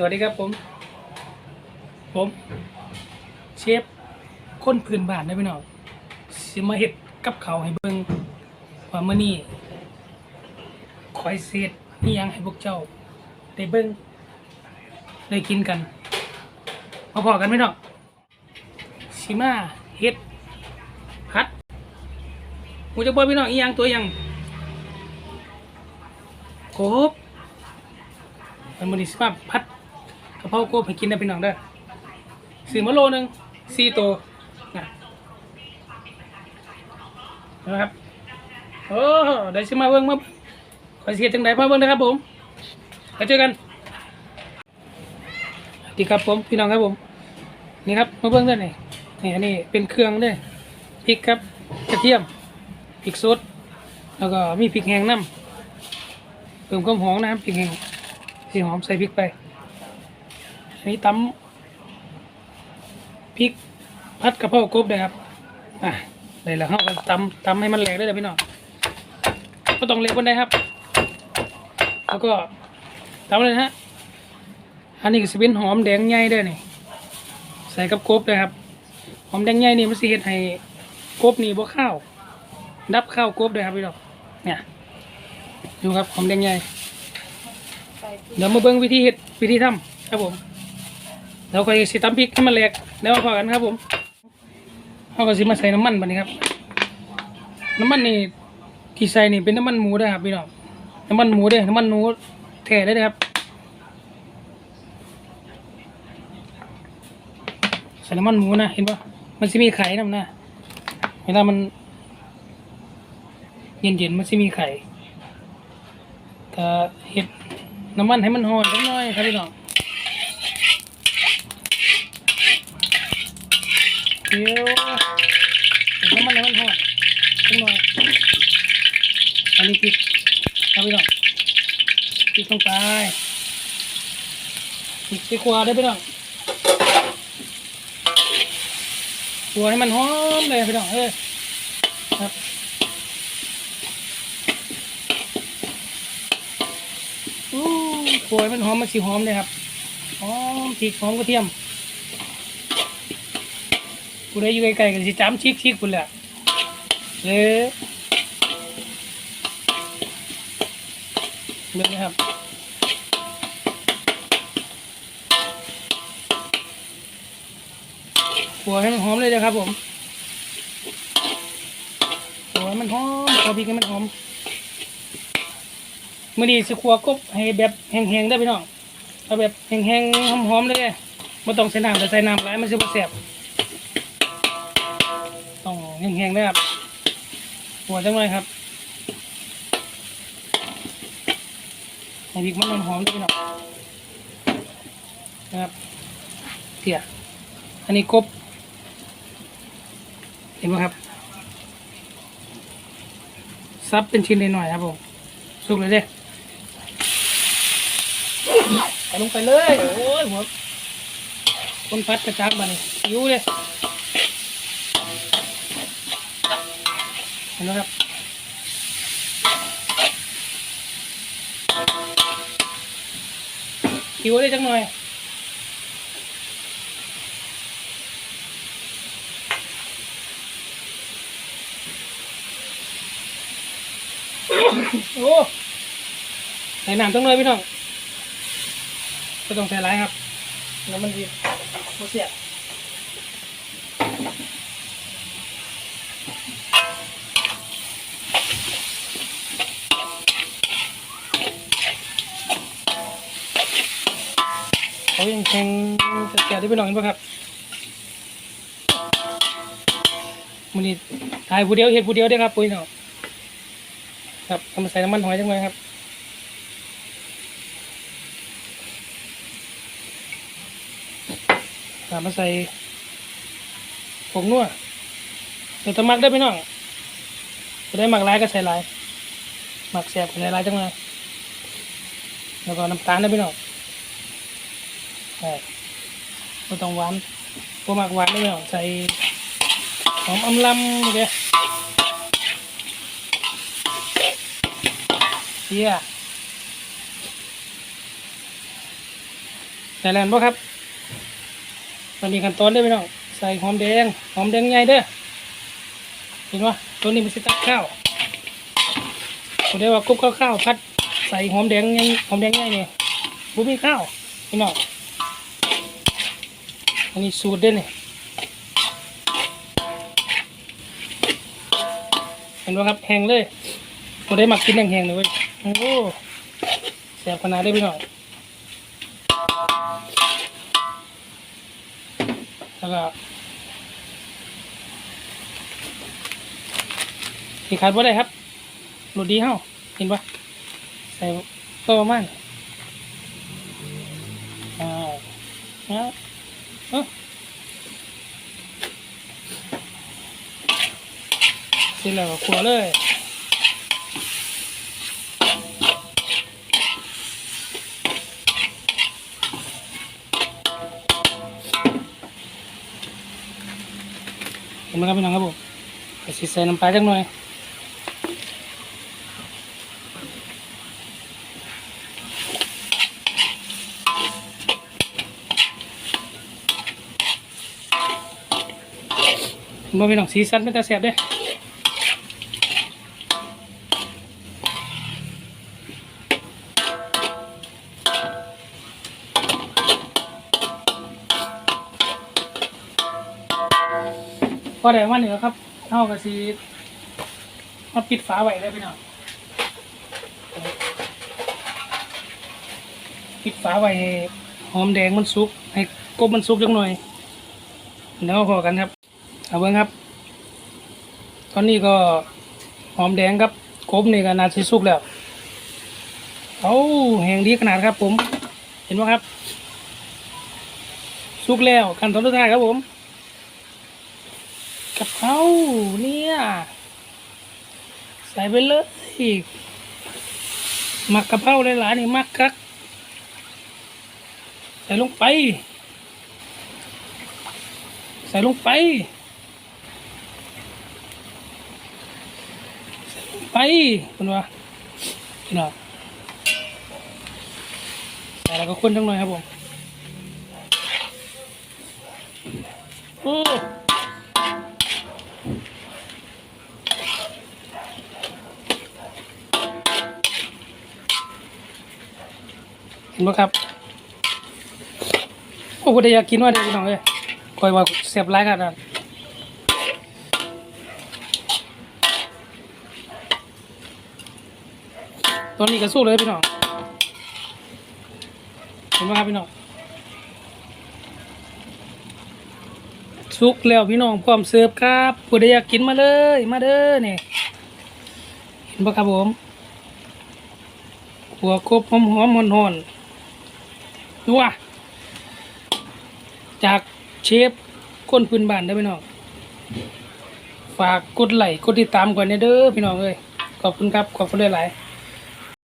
สวัสดีครับผม ผมเชฟคนพื้นบ้านได้พี่น้องสิมาเฮ็ดกับเขาให้เบิ่งว่ามื้อนี้คอยเสียดนี่ยังให้พวกเจ้า ได้เบิ่งได้กินกันมาพอกันไหมน้องสิมาเฮ็ดพัดมูจะบอกพี่น้องอียังตัวยังกบมันมันสิมาพัด กะเพราโกบให้กินได้เป็นน้องเด้อซื้อมาโลหนึงสี่ตัวนะครับโอ้ได้สิมาเบิ่งมาขอเสียจังไดมาเบิ่งนะครับผมไปเจอกันสวัสดีครับผมพี่น้องครับผมนี่ครับมาเบิ่งด้อนี่นี่อันนี้เป็นเครื่องด้อพริกครับกระเทียมพริกสดแล้วก็มีพริกแห้งน้ำเพิ่มความหอมนะครับพริกแห้งสีหอมใส่พริกไป อันนี้ตำพริกพัดกระเพรากบเลยครับอะได้แล้วเขาก็ตำตำให้มันแหลกได้เลยพี่น้องก็ต้องเล็กวันได้ครับ แล้วก็ตำเลยนะฮะอันนี้ก็สิเป็นหอมแดงใหญ่ด้วยนี่ใส่กับกบเลยครับ หอมแดงใหญ่นี่มันสิเฮ็ดให้กบนี่บ่ข้าวดับข้าวกบเลยครับพี่น้องเนี่ยดูครับหอมแดงใหญ่เดี๋ยวมาเบิ่งวิธีเฮ็ดวิธีทำครับผม เราก็สิตำพริกให้มันแหลกแล้วพอกันครับผมเราก็สิมาใส่น้ำมันบัดนี้ครับ น้ำมันนี่ที่ใส่นี่เป็นน้ำมันหมูนะครับพี่น้องน้ำมันหมูด้อน้ำมันหมูแท้เลยนะครับใส่น้ำมันหมูนะเห็นปะมันจะมีไข่น้ำนะเวลามัน เย็นๆมันจะมีไข่ก็เห็ดน้ำมันให้มันหอนนิดหน่อยครับพี่น้อง เดี๋ยวน้ำมันให้มันหอนนิดหน่อยอันนี้พริกครับพี่น้องพริกลงไปพริกไปครัวได้พี่น้องครัวให้มันหอมเลยพี่น้องเอ้ยครับอู้โวยมันหอมมันสีหอมเลยครับหอมพริกหอมกระเทียม ผู้ใดอยู่ไกลๆกันสิจำชิกชิกคุณแหละเออเบิ่งนะครับหัวให้มันหอมเลยนะครับผมหัวมันหอมขอพริกให้มันหอมมื่อนี้สิขัวกบให้แบบแห้งๆได้พี่น้องเอาแบบแห้งๆหอมๆเลยไม่ต้องใส่น้ำแต่ใส่น้ำหลายมันจะบ่แซ่บ แห้งๆนะครับหัวจังเลยครับให้พริกมันหอมๆด้วยพี่น้องนะครับเถี่ยอันนี้กบ เห็นไหมครับ ซับเป็นชิ้นเลยหน่อยครับผมสุกเลยเด้ใส่ลงไปเลย โอ้ยหัวคนพัดกระจับมันหิวเลย ห็นไหมครับหิวได้จังหน่อยโอ้ใส่น้ำจังเลยพี่น้องก็ต้องใส่ร้ายครับ แล้วมันดีโมเสีย เขายังแข็งจะแก่ได้ไปหน่อยป่ะครับมันนี่ถ่ายผู้เดียวเห็นผู้เดียวได้ครับปุ้ยเนาะครับเอามาใส่น้ำมันหอยจังเลยครับสามาใส่ผงนัวเดี๋ยวจะมักได้ไหมน้องจะได้หมักลายก็ใส่ลายหมักแสบก็ใส่ลายจังเลยแล้วก็น้ำตาลได้ไหมน้อง ใช่ไม่ต้องหวานพวหมักหวานได้ไหมน้องใส่หอมอำลำโอเคเยี่ยใส่แลนบ่ครับมันมีขั้นตอนได้วยพี่น้องใส่หอมแดง หอมแดงใหญ่เด้อเห็นปะตัวนี้มันสิตักข้าวผมได้ว่ากุ๊บข้าวพัดใส่หอมแดงยังหอมแดงใหญ่เนี่ยบุมีข้าวพี่น้อง นนี้สูตรเด้อนี่เห็นปะครับแห้งเลยผมได้มักกินแห้งๆเลยเว้ยโอ้แซ่บขนาดได้อพี่น้องแล้วก็ที่ขาดว่าได้ครับโรดีเฮ้าเห็นปะใส่ก็ประมาณอ่า เสร็จแล้วก็ขัวเลยเห็นไหมครับพี่น้องครับผมใส่น้ำปลาจังหน่อย เห็นไหมพี่น้องสีสันเป็นตาแสบเด้พอได้วันนี้แล้วครับเท่ากับสีมาปิดฝาไว้ได้พี่น้องปิดฝาไว้ให้หอมแดงมันสุก ให้กบมันสุกจังหน่อยแล้วพอกันครับ เอาเบิ้งครับ ตอนนี้ก็หอมแดงครับกบนี่ก็นาสิสุกแล้วเอาแหงดีขนาดครับ ผม เห็นไหมครับ สุกแล้วขั้นตอนสุดท้ายครับผมกะเพราเนี่ยใส่ไปเลยหมักกะเพราหลายๆนี่มักครับใส่ลงไป ใส่ลงไปใส่ลง ไปคุณว่าพี่น้องใส่แล้วก็คนจังหน่อยครับผมโอ้เห็นไหมครับโอ้โหได้อยากกินว่าเด็กพี่น้องเอ้ยคอยว่าเสียบไร้ขนาดนั้น ตอนนี้ก็สู้เลยพี่น้องเห็นไหมครับพี่น้องสุกแล้วพี่น้องพร้อมเสิร์ฟครับผู้ใดอยากกินมาเลย มาเด้อเนี่ยเห็นปะครับผมหัวกบหอมหอมหอนหอนๆดูว่ะจากเชฟคนพื้นบ้านได้พี่น้องฝากกดไลค์กดติดตามก่อนเด้อพี่น้องเอ้ยขอบคุณครับขอบคุณหลายๆ